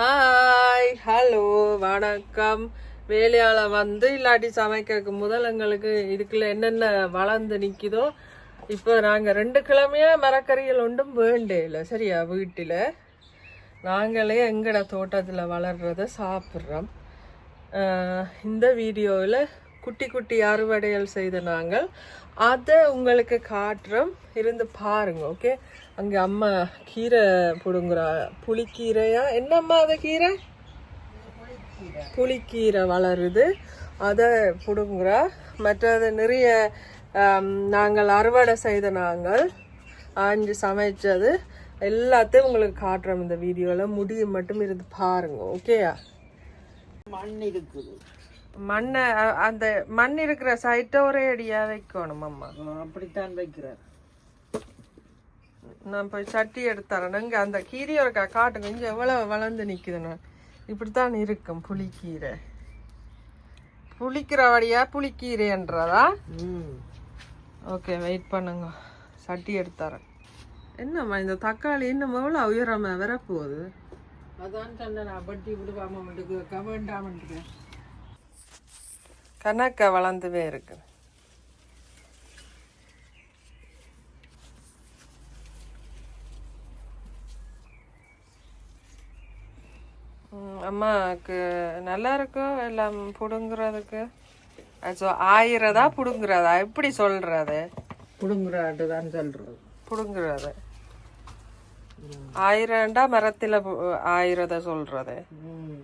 Hi hello வணக்கம். வேலையால் வந்து இல்லாட்டி சமைக்கிறதுக்கு முதல் எங்களுக்கு இதுக்குள்ள என்னென்ன வளர்ந்து நிற்கிதோ இப்போ நாங்கள் ரெண்டு கிழமையாக மரக்கறிகள் ஒன்றும் வேண்டே இல்லை சரியா வீட்டில். நாங்களே எங்கட தோட்டத்தில் வளர்றத சாப்பிட்றோம். இந்த வீடியோவில் குட்டி குட்டி அறுவடைகள் செய்த நாங்கள். அதை உங்களுக்கு காட்டுறோம். இருந்து பாருங்க ஓகே அங்கே அம்மா கீரை பிடுங்குறா. புளிக்கீரையா? என்னம்மா அது கீரை? புளிக்கீரை வளருது. அதை பிடுங்குறா. மற்றது நிறைய நாங்கள் அறுவடை செய்த நாங்கள் ஆஞ்சு சமைச்சது. எல்லாத்தையும் உங்களுக்கு காட்டுறோம் இந்த வீடியோவில் முடியும் மட்டும் இருந்து பாருங்க ஓகேயா மண் இருக்குது. மண்ணை அந்த மண் இருக்கிற சைட்டை ஒரே அடியா வைக்கணும் அம்மா. அப்படித்தான் வைக்கிறார். நான் போய் சட்டி எடுத்துறேன் இங்க அந்த கீரையை இருக்கா காட்டுங்க. இங்க எவ்வளவு வளர்ந்து நிக்குதுன்னு. இப்படித்தான் இருக்கும் புளிக்கீரை. புளிக்கிற வழியா புளிக்கீரைன்றதா ம். ஓகே வெயிட் பண்ணுங்க. சட்டி எடுத்துறேன் என்னம்மா இந்த தக்காளி இன்னும் எவ்வளோ உயரமா வரப்போகுது? அதான் சொன்னேன் நான் பட்டி விடுவாம வேண்டாமன்ட்டு கணக்க வளர்ந்துவே இருக்கு. ம், அம்மாக்கு நல்லா இருக்கும் எல்லாம் புடுங்குறதுக்கு? ஸோ ஆயிரதா புடுங்குறதா? எப்படி சொல்றது? புடுங்குறாட்டு தான் சொல்றது. புடுங்குறது. ஆயிரம்டா மரத்துல ஆயிரத சொல்றது. ம்.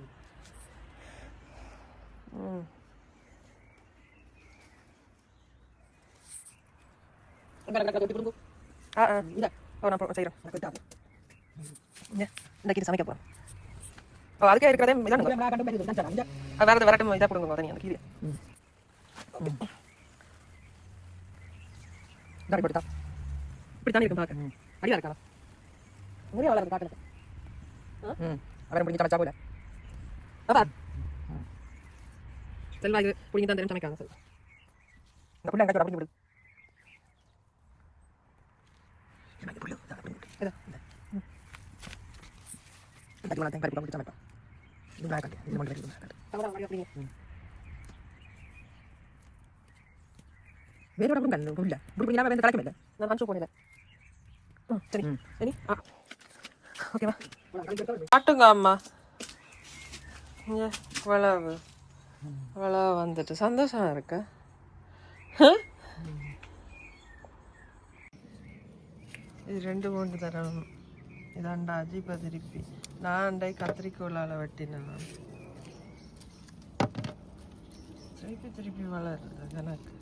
ம். ஆ ஆ ஓ நான் இங்க, இந்த கீரை சமைக்க போறேன். ஓ அதுக்கே இருக்கிறதே இதானுங்க வேறது வரட்டும் இதாக கொடுங்க தனி அந்த தான் இப்படி தான் இருக்கும் பார்க்க அடியா இருக்கா நிறைய வளருது பார்க்கல அவரை முடிஞ்சு சமைச்சா போல அப்பா செல்வா இது புடிங்கி தான் தெரியும் சமைக்காங்க செல்வா இந்த புள்ள எங்கே அப்படி விடு இதோ, இந்த. ம். இந்த கட்டிமலை தேங்காய் பிடிச்சி சமைப்பா இது நான் கட்டி இது மட்டும் கட்டி வேறோட கொடுங்க அந்த புள்ள புடி புடி வேந்து கலக்கமே நான் கன்சூ போனேன் சரி சரி ஓகேவா காட்டுங்க அம்மா. இங்கே வளவு. வளவு வந்துட்டு சந்தோஷமா இருக்க. இது ரெண்டு மூன்று தரம் இதாண்டா அஜீபா திருப்பி நான் அண்டை கத்திரிக்கோளால் வெட்டினேன் திருப்பி திருப்பி வளருது எனக்கு.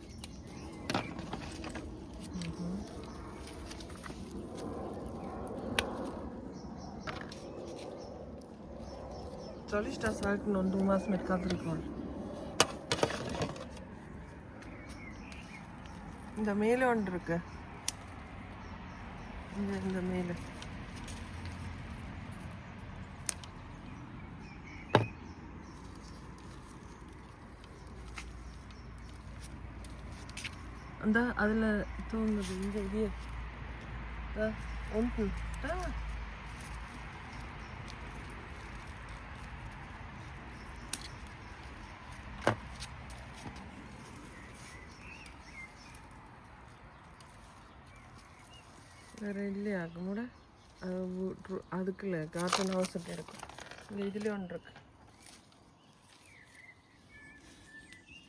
ம்ஹும். Soll ich das halten und du machst mit இந்த மேலே ஒன்று இருக்கு. இந்த இந்த மேலே. இந்த அதில் தூங்குது. இந்த இது ஒன்று ஆ. வேற இல்லையா கூட அது வு- ஒன்று இருக்கு. ஏ இருக்கும் இங்கே இதுலேயே ஒன்று இருக்கு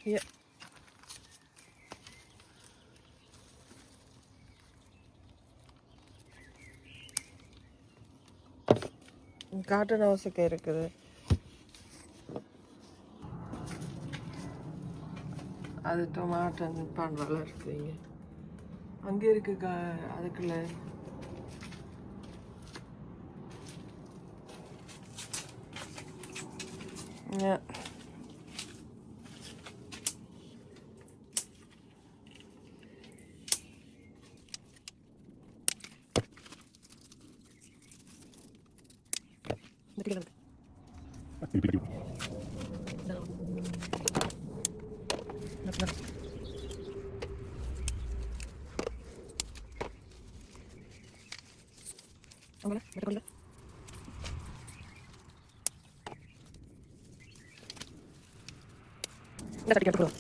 Yeah. காட்டன் ஹவுஸுக்கு இருக்குது. அது டொமாட்டோ நிப்பான் இருக்குதுங்க. அங்கே இருக்கு கா அதுக்குள்ள. Yeah. இந்த கட்டிக்கு எடுத்துக்கிறோம்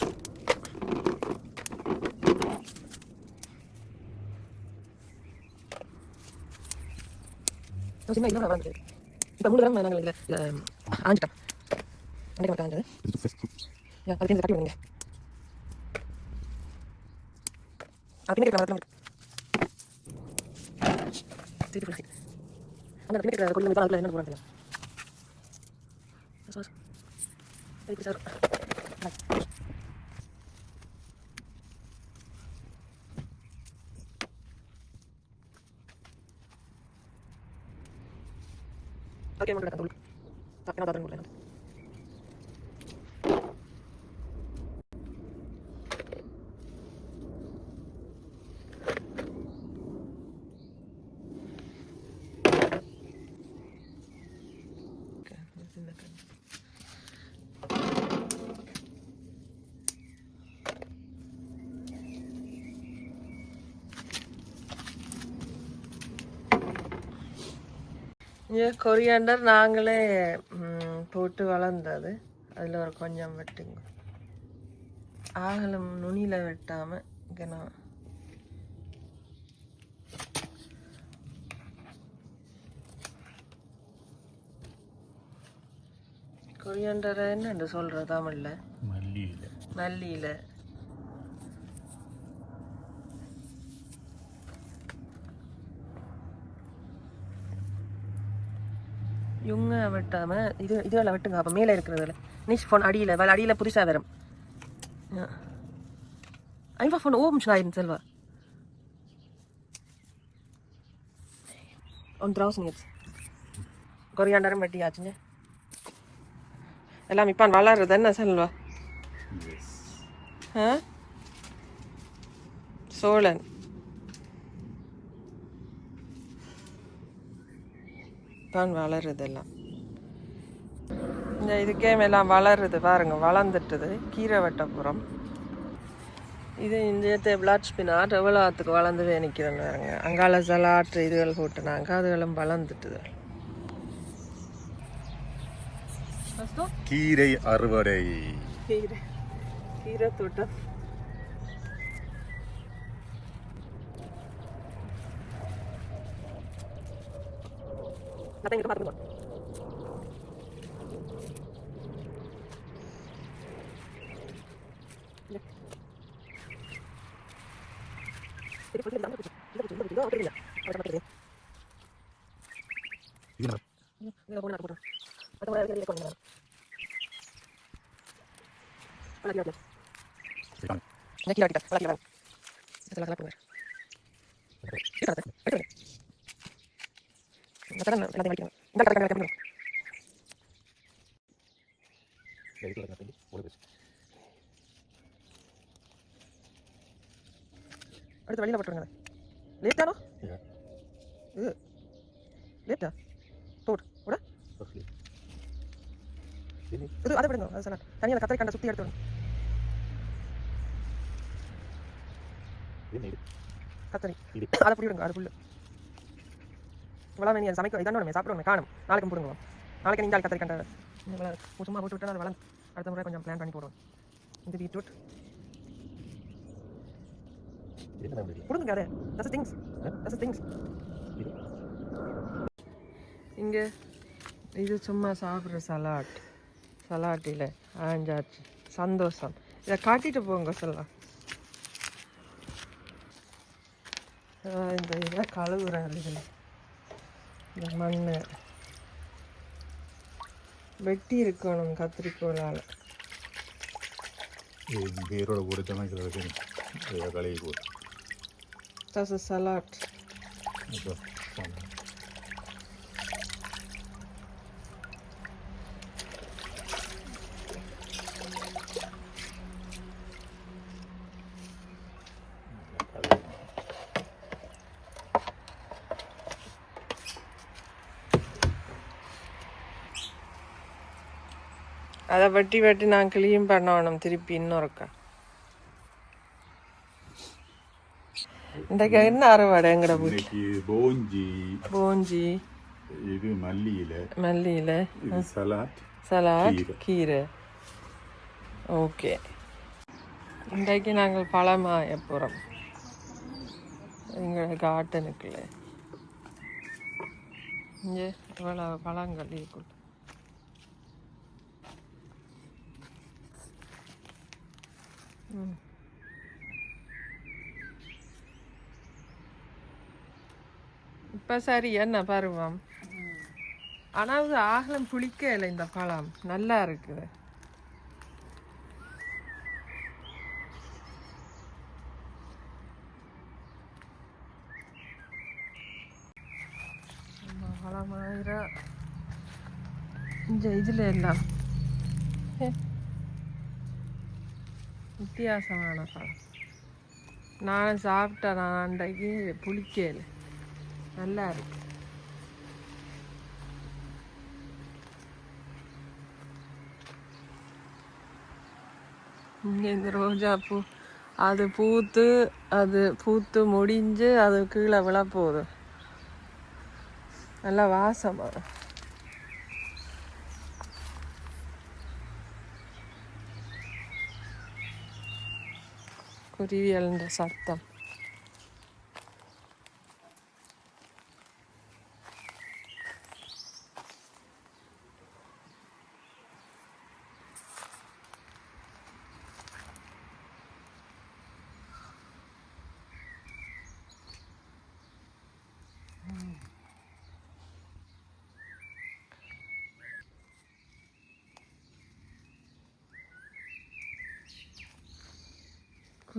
சின்ன இன்னும் வளர்ந்து இப்போ மூணு கிராம் நாங்கள் இதில் ஆஞ்சிட்டோம் அன்றைக்கு மட்டும் கட்டி விடுங்க அப்படின்னு பிடிச்சி அந்த பின்னாடி இருக்கிற கொடி தான் அதில் என்ன போகிறாங்க சார் திருப்பி சார் ஓகே மட்டும் தள்ளு தப்பினா தான் இருக்கு இங்கே கொரியாண்டர் நாங்களே போட்டு வளர்ந்தது. அதில் ஒரு கொஞ்சம் வெட்டுங்க. ஆகலம் நுனியில் வெட்டாமல் இங்கே நான் கொரியாண்டரை என்னண்டு சொல்கிற தமிழில்? மல்லியில். மல்லியில். இவங்க வெட்டாம இது இதுல வெட்டுங்க அப்போ மேலே இருக்கிறதுல. நிஷ் ஃபோன் அடியில் வேலை அடியில் புதுசாக வரும். ஐவா ஃபோன் ஓம் ஷாயின் செல்வா. ஒன் தௌசண்ட் இயர்ஸ் கொரியாண்டரும் வெட்டியாச்சுங்க. எல்லாம் இப்போ வளருது என்ன செல்வா சோழன். தான் வளருது எல்லாம். இந்த இதுக்கே எல்லாம் வளருது பாருங்க வளர்ந்துட்டுது. கீரை வெட்டப்புறம் இது இந்த பிளாட் ஸ்பினாட் எவ்வளோ ஆத்துக்கு வளர்ந்து நிற்கிறேன்னு பாருங்க. அங்கால சலாட் இதுகள் போட்டுனாங்க அதுகளும் வளர்ந்துட்டுது. ಫಸ್ಟು ಕೀರೈ ಅರ್ವಡೈ ಕೀರೆ ಕೀರೆ ತೋಟ ಮತ್ತೆ ಇಟ್ಟು ಮಾತ್ರ ഇതിനാണ് ഇതിനെ കൊണ്ടാണ് കൊണ്ടാണ് അത് വളരെ കൊണ്ടാണ് அறுவடை கீரை கீரை தோட்டம் அதான் பார்த்துக்கோ இது அடுத்து வழியில் போட்டுருங்க லேட்டானோ இது லேட்டா போடு விட இது அதை விடுங்க அது சொன்ன தனியாக கத்திரி கண்டை சுற்றி எடுத்து விடுங்க கத்தரி இது. அதை புடி விடுங்க அது புல்லு. இவ்வளோ நீ சமைக்க இதானே சாப்பிடுவோம் காணும். நாளைக்கு போடுங்க. நாளைக்கு நீங்கள் கத்திரி கண்டை சும்மா போட்டு விட்டா அது வளர்ந்து அடுத்த முறை கொஞ்சம் பிளான் பண்ணி போடுவோம். இது பீட்ரூட் கொடுங்க அதே. தஸ் திங்ஸ் தஸ் திங்ஸ் இங்கே இது சும்மா சாப்பிட்ற சலாட் சலாட்டில் ஆஞ்சாச்சு. சந்தோஷம். இதை காட்டிட்டு போங்க சொல்லலாம். இந்த இதை கழுவுறேன் இதில். இந்த மண் வெட்டி இருக்கணும் கத்திரிக்கோளால் வேரோட சமைக்கிறதுக்கு கழுவி சலாட் அதை வெட்டி வெட்டி நான் க்ளீன் பண்ணணும். திருப்பி இன்னொருக்கா. இன்றைக்கு என்ன அறுவடை எங்கட வீட்டு இன்னைக்கு போஞ்சி. பூஞ்சி. இது மல்லியில. மல்லியில். சலாட். சலாட் கீரை. ஓகே. இன்றைக்கு நாங்கள் பழமாய போகிறோம் எங்கள் கார்டனுக்குள்ள இங்கே இவ்வளோ பழங்கள் இருக்குள்ள இப்போ சரி என்ன பருவம்? ஆனால் அது ஆகலம் இல்லை இந்த பழம் நல்லா இருக்குது. ஆமா, பழமாயிரம். இந்த இதில் எல்லாம் வித்தியாசமான பழம் நானும் சாப்பிட்டேன் நான் அன்றைக்கு புளிக்கல. நல்லா இருக்கு. இங்கே இந்த ரோஜா பூ அது பூத்து அது பூத்து முடிஞ்சு அது கீழே விழப்போகுது. நல்லா வாசமாக குருவியல்ன்ற சத்தம்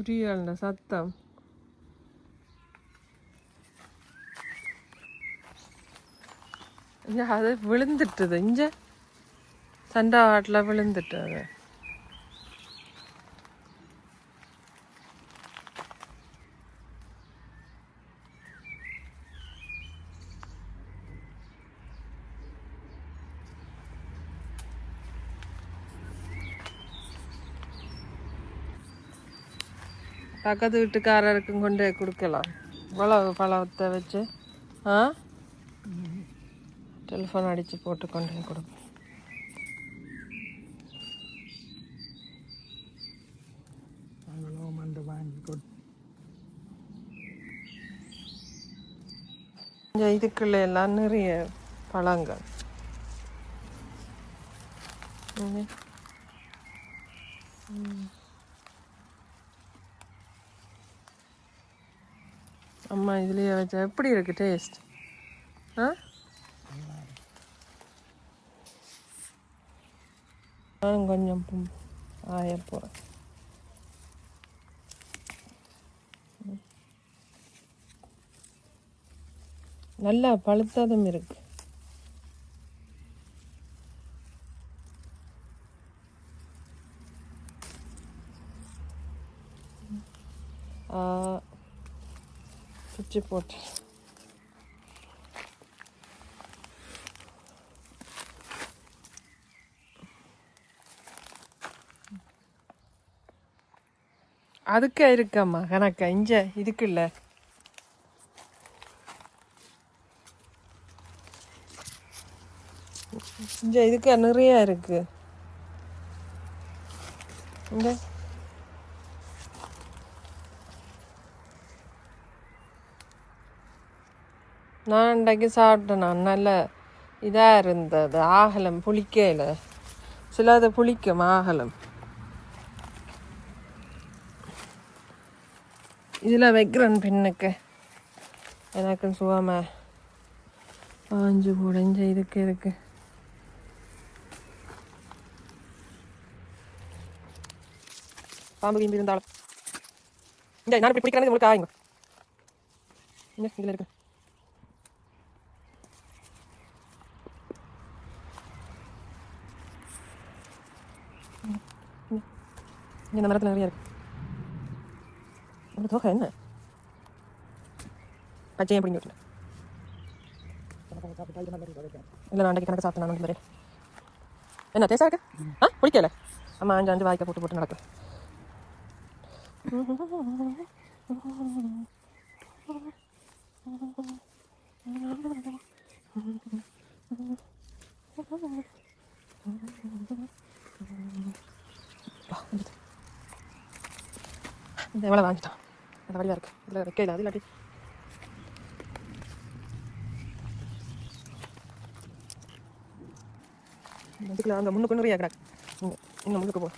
குருவியல்ன்ற சத்தம் அது விழுந்துட்டுது இங்க சண்டாவாட்டில் விழுந்துட்டு அது பக்கத்து வீட்டுக்காரருக்கும் கொண்டு போய் கொடுக்கலாம். இவ்வளவு பழத்தை வச்சு ஆ? டெலிஃபோன் அடித்து போட்டு கொண்டு போய் கொடுப்போம் கொஞ்சம் வந்து வாங்கி இதுக்குள்ள எல்லாம் நிறைய பழங்கள். இங்க. அம்மா இதுலயே வச்சா எப்படி இருக்கு டேஸ்ட் ஆ? நானும் கொஞ்சம் ஆய போகிறேன் நல்லா பழுத்ததும் இருக்கு ஆ, பிச்சு போட்டு. அதுக்கு இருக்கம்மா கணக்கா இஞ்ச இதுக்கு இல்லை இங்க இதுக்கு நிறைய இருக்கு. இங்க. நான் இன்றைக்கு சாப்பிட்டேன் நல்ல இதாக இருந்தது. ஆகலம் புளிக்கையில் சிலது புளிக்கும் ஆகலம். இதில் வைக்கிறேன் பின்னுக்கு. எனக்கு சுகமா பாஞ்சு உடைஞ்ச இதுக்கு இருக்கு. பாம்பு கீம்பு இருந்தாலும் இந்த நான் இப்படி பிடிக்கிறது உங்களுக்கு ஆயுங்க. இதில் இருக்கு? இங்க இந்த மரத்தில் நிறைய இருக்கு உங்க தோகை என்ன பச்சையை பிடிங்கி விட்டுல இல்லை நான் அன்றைக்கு கணக்கு சாப்பிட்டேன் நான் வரேன் என்ன டேஸ்டாக இருக்கு ஆ பிடிக்கல அம்மா அஞ்சு அஞ்சு வாய்க்க போட்டு போட்டு நடக்கு இந்த எவ்வளோ வாங்கிட்டான் அந்த வழியாக இருக்குது இதில் வைக்கல அது இல்லாட்டி இதுக்குள்ள அங்கே முன்னுக்கு நிறைய கிடக்கு. இங்கே இன்னும் முன்னுக்கு போ.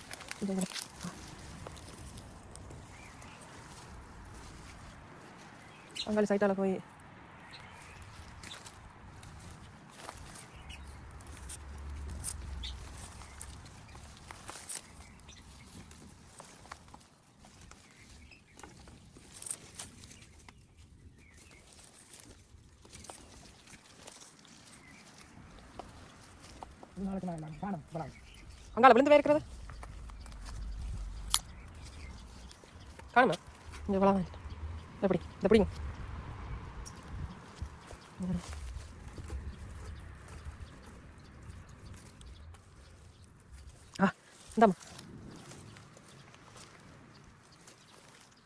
அங்காளி சைட்டால் போய் அங்கால விழுந்து இருக்கிறது காணுமா இந்த வளம் எப்படி இந்த பிடிங்க ஆ இந்தாம்மா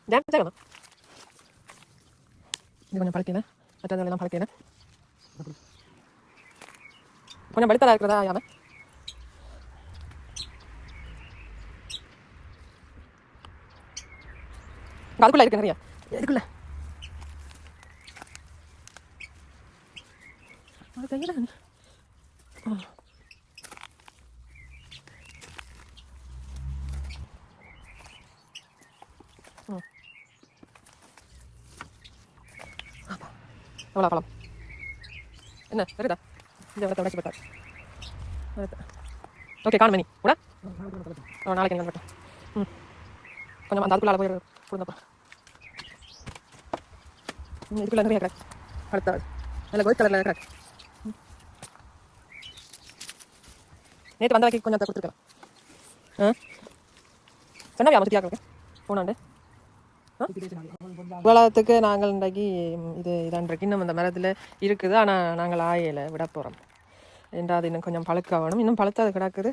ஜான் சரிம்மா இது கொஞ்சம் பழக்கினேன் மற்றதெல்லாம் பழக்கினேன் கொஞ்சம் பழுத்ததாக இருக்கிறதா யாம இங்க அதுக்குள்ள இருக்கு நிறைய எதுக்குள்ள அது கையில ஆ. ம். ஆமா. எவ்வளோ பழம் என்ன வருதா இந்த இடத்த உடச்சி பார்த்தாரு ஓகே காணும் நீ கூட? ஓ நாளைக்கு என்ன ம். கொஞ்சம் அந்த அதுக்குள்ளால போய் கொடுங்கப்பா. இதுக்குள்ள நிறைய கிடக்கு. அடுத்த நல்ல கோயில் கலரில் கிடக்கு. நேற்று வந்த வரைக்கும் கொஞ்சம் கொடுத்துருக்கேன் ஆ? சொன்னாவே அமர்த்தியாக போனாண்டு உலகத்துக்கு நாங்கள் இன்றைக்கு இது இதான்றைக்கு இன்னும் அந்த மரத்தில் இருக்குது. ஆனால் நாங்கள் ஆயலை விட போகிறோம் ரெண்டாவது இன்னும் கொஞ்சம் பழுக்க ஆகணும் இன்னும் பழுத்தாது கிடக்குது.